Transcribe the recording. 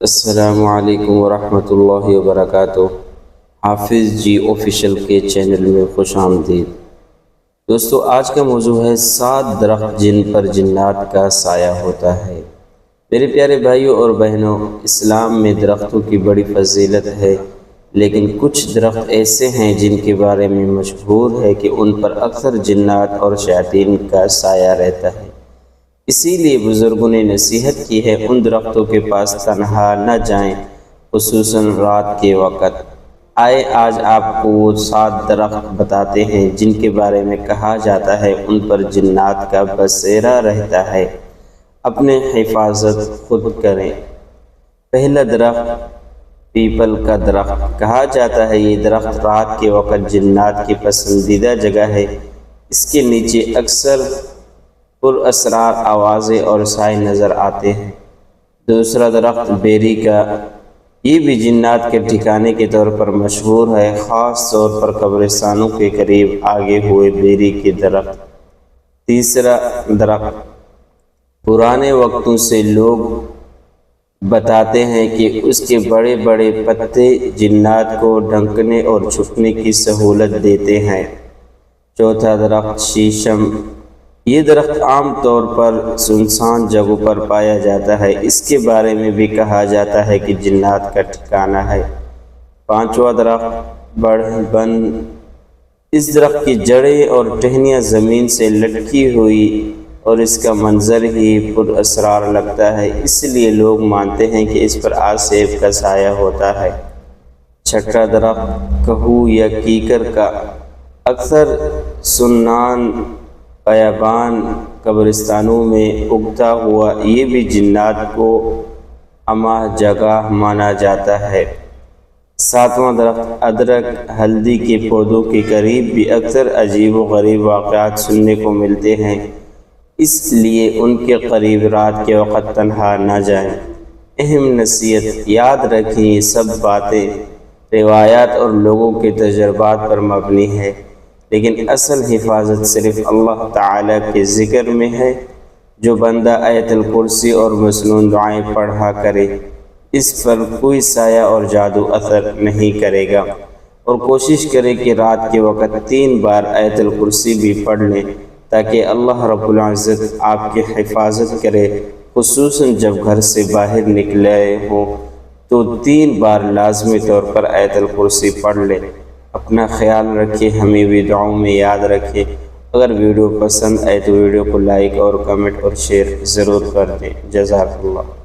السلام علیکم ورحمۃ اللہ وبرکاتہ۔ حافظ جی آفیشل کے چینل میں خوش آمدید۔ دوستو، آج کا موضوع ہے سات درخت جن پر جنات کا سایہ ہوتا ہے۔ میرے پیارے بھائیوں اور بہنوں، اسلام میں درختوں کی بڑی فضیلت ہے، لیکن کچھ درخت ایسے ہیں جن کے بارے میں مشہور ہے کہ ان پر اکثر جنات اور شیاطین کا سایہ رہتا ہے۔ اسی لیے بزرگوں نے نصیحت کی ہے، ان درختوں کے پاس تنہا نہ جائیں، خصوصاً رات کے وقت۔ آئے، آج آپ کو وہ سات درخت بتاتے ہیں جن کے بارے میں کہا جاتا ہے، ان پر جنات کا بسیرا رہتا ہے۔ اپنے حفاظت خود کریں۔ پہلا درخت، پیپل کا درخت۔ کہا جاتا ہے، یہ درخت رات کے وقت جنات کی پسندیدہ جگہ ہے۔ اس کے نیچے اکثر پر اسرار آوازیں اور سائے نظر آتے ہیں۔ دوسرا درخت بیری کا، یہ بھی جنات کے ٹھکانے کے طور پر مشہور ہے، خاص طور پر قبرستانوں کے قریب آگے ہوئے بیری کے درخت۔ تیسرا درخت، پرانے وقتوں سے لوگ بتاتے ہیں کہ اس کے بڑے بڑے پتے جنات کو ڈھنکنے اور چھپنے کی سہولت دیتے ہیں۔ چوتھا درخت شیشم یہ درخت عام طور پر سنسان جگہوں پر پایا جاتا ہے۔ اس کے بارے میں بھی کہا جاتا ہے کہ جنات کا ٹھکانہ ہے۔ پانچواں درخت، بڑھ بند اس درخت کی جڑیں اور ٹہنیاں زمین سے لٹکی ہوئی اور اس کا منظر ہی پر اسرار لگتا ہے۔ اس لیے لوگ مانتے ہیں کہ اس پر آسیب کا سایہ ہوتا ہے۔ چھٹا درخت، کہو یا کیکر کا، اکثر سنان بیابان قبرستانوں میں اگتا ہوا یہ بھی جنات کو اما جگہ مانا جاتا ہے۔ ساتواں درخت ادرک ہلدی کے پودوں کے قریب بھی اکثر عجیب و غریب واقعات سننے کو ملتے ہیں۔ اس لیے ان کے قریب رات کے وقت تنہا نہ جائیں۔ اہم نصیحت، یاد رکھیں یہ سب باتیں، روایات اور لوگوں کے تجربات پر مبنی ہے۔ لیکن اصل حفاظت صرف اللہ تعالیٰ کے ذکر میں ہے جو بندہ ایت القرسی اور مصنون دعائیں پڑھا کرے، اس پر کوئی سایہ اور جادو اثر نہیں کرے گا۔ اور کوشش کرے کہ رات کے وقت تین بار ایت القرسی بھی پڑھ لیں تاکہ اللہ رب العزت آپ کی حفاظت کرے، خصوصاً جب گھر سے باہر نکلے ہوں۔ تو تین بار لازمی طور پر ایت القرسی پڑھ لیں اپنا خیال رکھے، ہمیں بھی دعاؤں میں یاد رکھے۔ اگر ویڈیو پسند آئے تو ویڈیو کو لائک اور کمنٹ اور شیئر ضرور کر دیں۔ جزاک اللہ۔